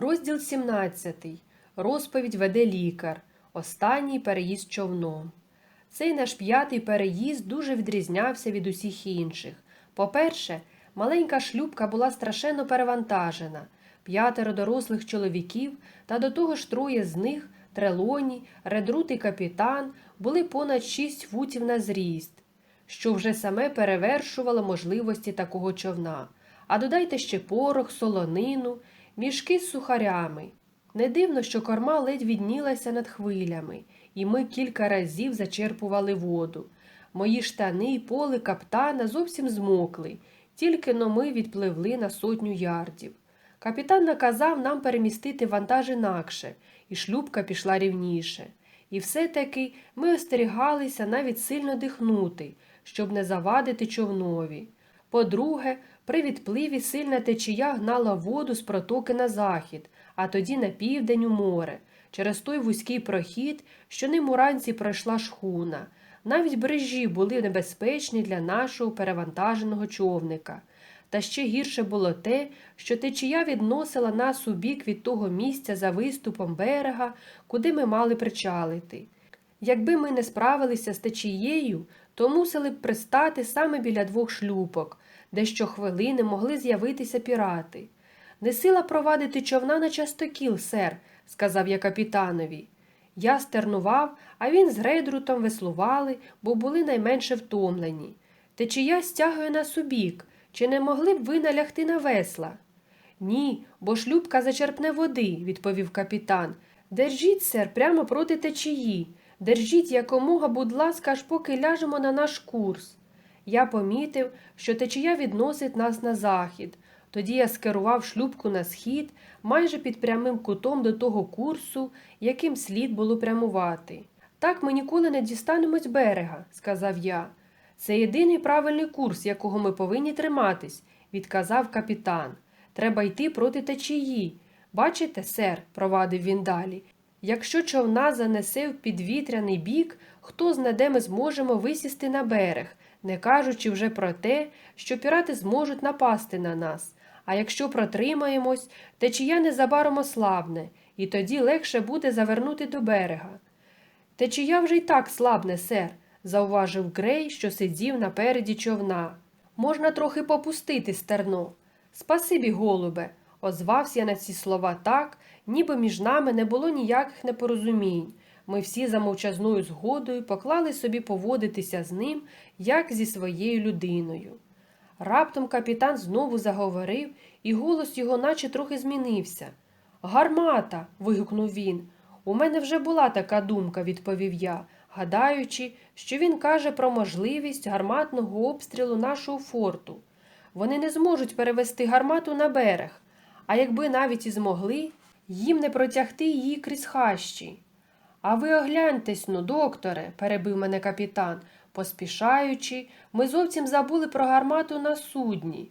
Розділ 17. Розповідь веде лікар. Останній переїзд човном. Цей наш п'ятий переїзд дуже відрізнявся від усіх інших. По-перше, маленька шлюбка була страшенно перевантажена. П'ятеро дорослих чоловіків, та до того ж троє з них трелоні, редрут і капітан, були понад шість футів на зріст, що вже саме перевершувало можливості такого човна. А додайте ще порох, солонину, мішки з сухарями. Не дивно, що корма ледь віднілася над хвилями, і ми кілька разів зачерпували воду. Мої штани й поли каптана зовсім змокли, тільки но ми відпливли на сотню ярдів. Капітан наказав нам перемістити вантаж інакше, і шлюбка пішла рівніше. І все-таки ми остерігалися навіть сильно дихнути, щоб не завадити човнові. По-друге, при відпливі сильна течія гнала воду з протоки на захід, а тоді на південь у море, через той вузький прохід, що ним уранці пройшла шхуна. Навіть брижі були небезпечні для нашого перевантаженого човника. Та ще гірше було те, що течія відносила нас у бік від того місця за виступом берега, куди ми мали причалити. Якби ми не справилися з течією, то мусили б пристати саме біля двох шлюпок, де щохвилини могли з'явитися пірати. Не сила провадити човна на частокіл, сер, сказав я капітанові. Я стернував, а він з рейдрутом веслували, бо були найменше втомлені. Течія стягує нас у бік. Чи не могли б ви налягти на весла? Ні, бо шлюбка зачерпне води, відповів капітан. Держіть, сер, прямо проти течії. Держіть якомога, будь ласка, аж поки ляжемо на наш курс. Я помітив, що течія відносить нас на захід. Тоді я скерував шлюбку на схід, майже під прямим кутом до того курсу, яким слід було прямувати. Так ми ніколи не дістанемось берега, сказав я. Це єдиний правильний курс, якого ми повинні триматись, відказав капітан. Треба йти проти течії. Бачите, сер, провадив він далі. Якщо човна занесе в підвітряний бік, хто зна де ми зможемо висісти на берег, не кажучи вже про те, що пірати зможуть напасти на нас. А якщо протримаємось, течія незабаром ослабне, і тоді легше буде завернути до берега. Течія вже й так слабне, сер, зауважив Грей, що сидів напереді човна. Можна трохи попустити стерно. Спасибі, голубе, озвався я на ці слова так, ніби між нами не було ніяких непорозумінь. Ми всі за мовчазною згодою поклали собі поводитися з ним, як зі своєю людиною. Раптом капітан знову заговорив, і голос його наче трохи змінився. Гармата. вигукнув він. У мене вже була така думка, відповів я, гадаючи, що він каже про можливість гарматного обстрілу нашого форту. Вони не зможуть перевести гармату на берег, а якби навіть і змогли, їм не протягти її крізь хащі. А ви огляньтесь ну, докторе, перебив мене капітан. Поспішаючи, ми зовсім забули про гармату на судні.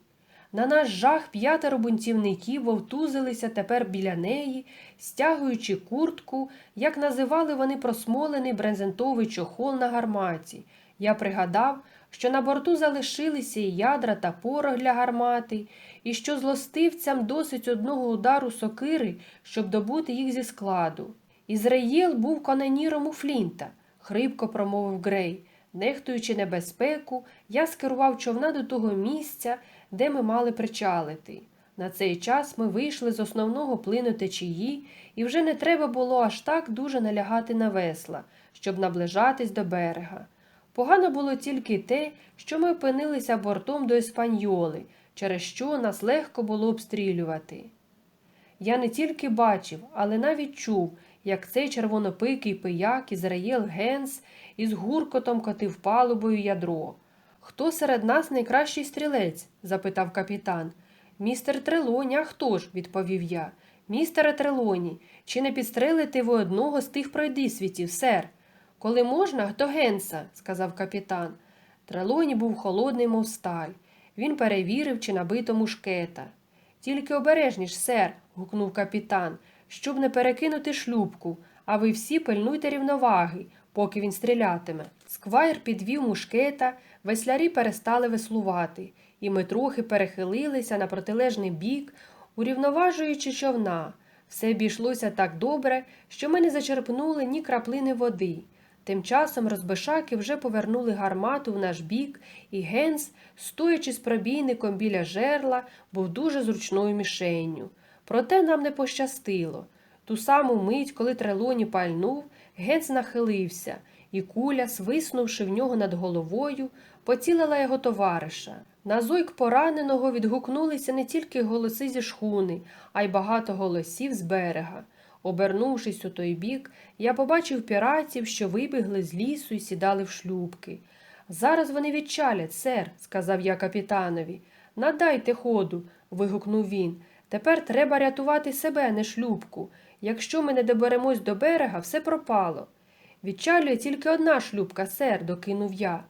На наш жах п'ятеро бунтівників вовтузилися тепер біля неї, стягуючи куртку, як називали вони просмолений брезентовий чохол на гарматі. Я пригадав, що на борту залишилися і ядра та порох для гармати, і що злостивцям досить одного удару сокири, щоб добути їх зі складу. Ізраїл був каноніром у Флінта, хрипко промовив Грей. Нехтуючи небезпеку, я скерував човна до того місця, де ми мали причалити. На цей час ми вийшли з основного плину течії, і вже не треба було аж так дуже налягати на весла, щоб наближатись до берега. Погано було тільки те, що ми опинилися бортом до Еспаньоли, через що нас легко було обстрілювати. Я не тільки бачив, але навіть чув, як цей червонопикий пияк Ізраїл Генс із гуркотом котив палубою ядро. Хто серед нас найкращий стрілець? запитав капітан. Містер Трелоні, а хто ж? відповів я. Містере Трелоні, чи не підстрелите ви одного з тих пройдисвітів, сер? Коли можна, то Генса, сказав капітан. Трелоні був холодний, мов сталь. Він перевірив, чи набито мушкета. Тільки обережніш, сер, гукнув капітан, щоб не перекинути шлюбку, а ви всі пильнуйте рівноваги, поки він стрілятиме. Сквайр підвів мушкета, веслярі перестали веслувати, і ми трохи перехилилися на протилежний бік, урівноважуючи човна. Все обійшлося так добре, що ми не зачерпнули ні краплини води. Тим часом розбишаки вже повернули гармату в наш бік, і Генс, стоячи з пробійником біля жерла, був дуже зручною мішенню. Проте нам не пощастило. Ту саму мить, коли трелоні пальнув, Генс нахилився, і куля, свиснувши в нього над головою, поцілила його товариша. На зойк пораненого відгукнулися не тільки голоси зі шхуни, а й багато голосів з берега. Обернувшись у той бік, я побачив піратів, що вибігли з лісу і сідали в шлюбки. Зараз вони відчалять, сер, сказав я капітанові. Надайте ходу. вигукнув він. Тепер треба рятувати себе, не шлюбку. Якщо ми не доберемось до берега, все пропало. Відчалює тільки одна шлюбка, сер, докинув я.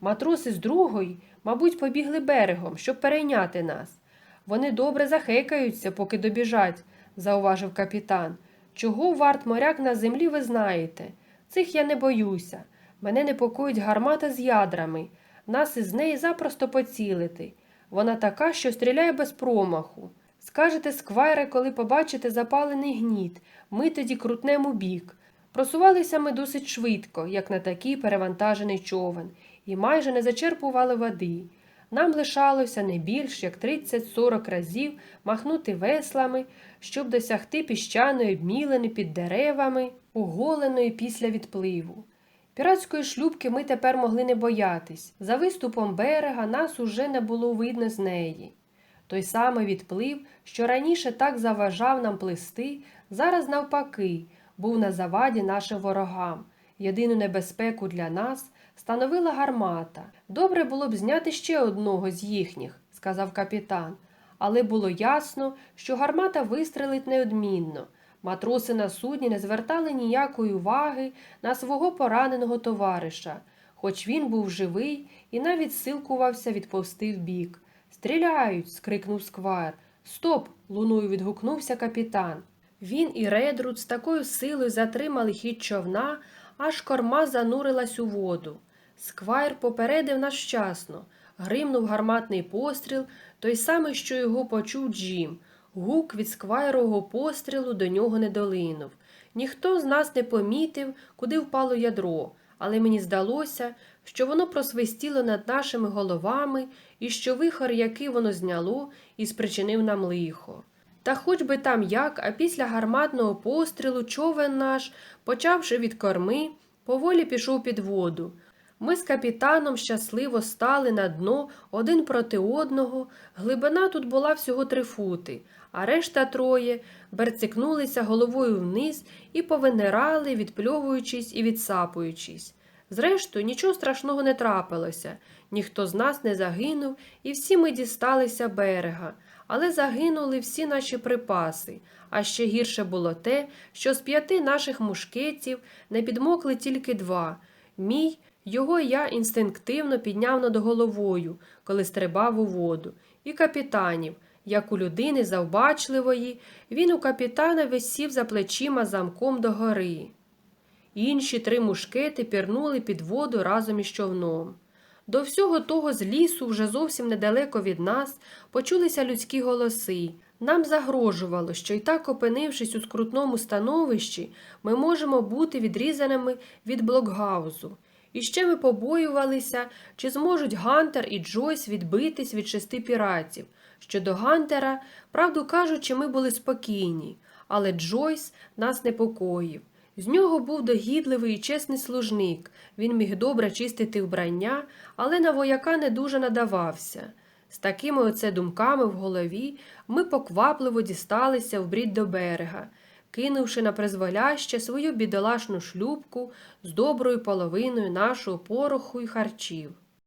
Матроси з другої, мабуть, побігли берегом, щоб перейняти нас. Вони добре захекаються, поки добіжать, зауважив капітан. Чого варт моряк на землі ви знаєте? Цих я не боюся. Мене непокоїть гармата з ядрами. Нас із неї запросто поцілити. Вона така, що стріляє без промаху. Скажете, сквайре, коли побачите запалений гніт, ми тоді крутнемо бік. Просувалися ми досить швидко, як на такий перевантажений човен, і майже не зачерпували води. Нам лишалося не більш як 30-40 разів махнути веслами, щоб досягти піщаної обмілини під деревами, оголеної після відпливу. Піратської шлюбки ми тепер могли не боятись. За виступом берега нас уже не було видно з неї. Той самий відплив, що раніше так заважав нам плисти, зараз, навпаки, був на заваді нашим ворогам. Єдину небезпеку для нас становила гармата. Добре було б зняти ще одного з їхніх, сказав капітан, але було ясно, що гармата вистрелить неодмінно. Матроси на судні не звертали ніякої уваги на свого пораненого товариша, хоч він був живий і навіть силкувався відповсти вбік. Стріляють. скрикнув сквайр. Стоп. луною відгукнувся капітан. Він і Редруд з такою силою затримали хід човна, аж корма занурилась у воду. Сквайр попередив нас вчасно. Гримнув гарматний постріл, той самий, що його почув Джим. Гук від сквайрового пострілу до нього не долинув. Ніхто з нас не помітив, куди впало ядро, але мені здалося, що воно просвистіло над нашими головами і що вихор, який воно зняло, і спричинив нам лихо. Та хоч би там як, а після гарматного пострілу човен наш, почавши від корми, поволі пішов під воду. Ми з капітаном щасливо стали на дно один проти одного. Глибина тут була всього три фути, а решта троє берцикнулися головою вниз і повинирали, відпльовуючись і відсапуючись. Зрештою, нічого страшного не трапилося, ніхто з нас не загинув, і всі ми дісталися берега, але загинули всі наші припаси. А ще гірше було те, що з п'яти наших мушкетів не підмокли тільки два. Мій його я інстинктивно підняв над головою, коли стрибав у воду, і капітанів, як у людини завбачливої, він у капітана висів за плечима замком догори. Інші три мушкети пірнули під воду разом із човном. До всього того з лісу, вже зовсім недалеко від нас, почулися людські голоси. Нам загрожувало, що й так, опинившись у скрутному становищі, ми можемо бути відрізаними від блокгаузу. І ще ми побоювалися, чи зможуть Гантер і Джойс відбитись від шести піратів. Щодо Гантера, правду кажучи, ми були спокійні, але Джойс нас непокоїв. З нього був догідливий і чесний служник. Він міг добре чистити вбрання, але на вояка не дуже надавався. З такими оце думками в голові ми поквапливо дісталися в брід до берега, кинувши на призволяще свою бідолашну шлюбку з доброю половиною нашого пороху й харчів.